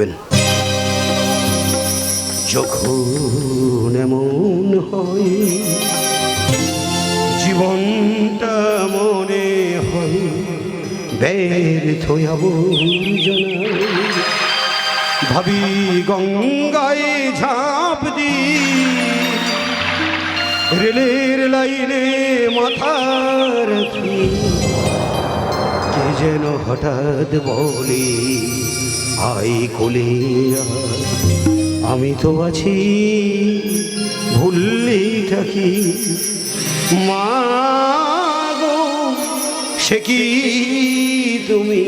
দেবেন। যখন এমন হয়, জীবনটা মনে হয়, ব্যর্থ আবর্জনা ভাবি গঙ্গায় ঝাঁপ দি রেলের লাইনে মাথা রাখি কে যেন হঠাৎ বলে আই কোলে আমি তো আছি, ভুললি থাকি। মা সে কি তুমি?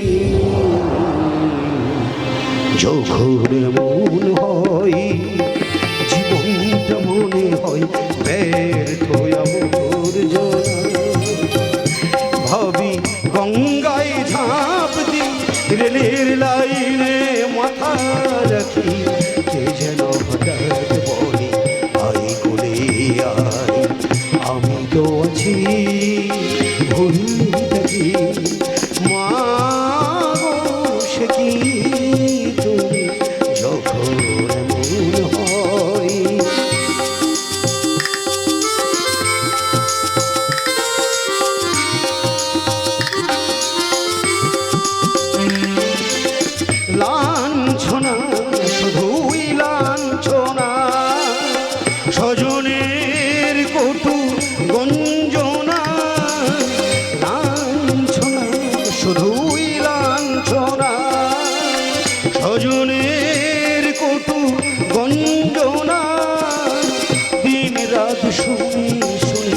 যখন মন হয়, জীবনটা মনে হয় তো আছি। ভুল থাকি স্বজনের কটু গঞ্জনা দিন রাত শুনি শুনি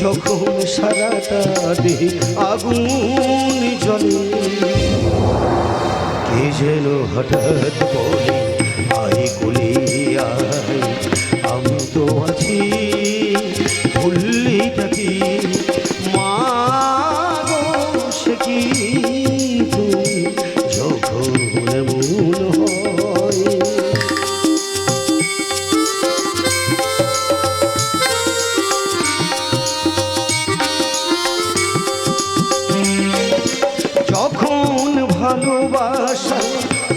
যখন সারাটা দেহ আগুন জ্বলে। কে যেন হঠাৎ বলে আই কোলে আয়, আমি তো আছি ভুললি থাকি যখন ভালোবাসা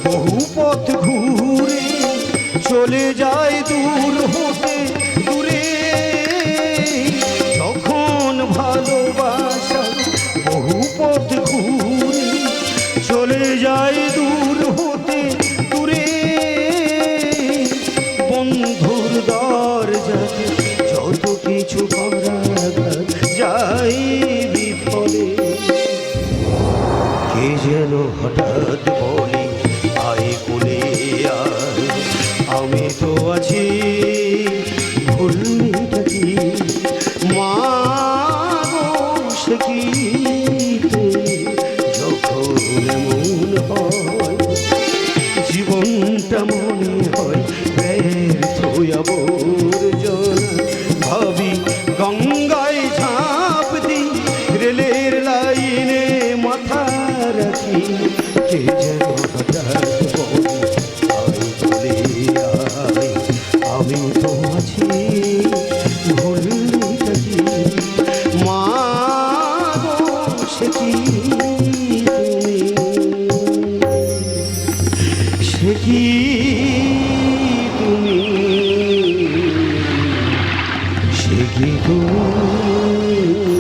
বহু পথ ঘুরে চলে যায় দূর হতে কিছু করা পথে যেন হাজার আমি বলে আমি তো আছি ভুলি মা সে কি সে কি তুমি? সে কি তুমি?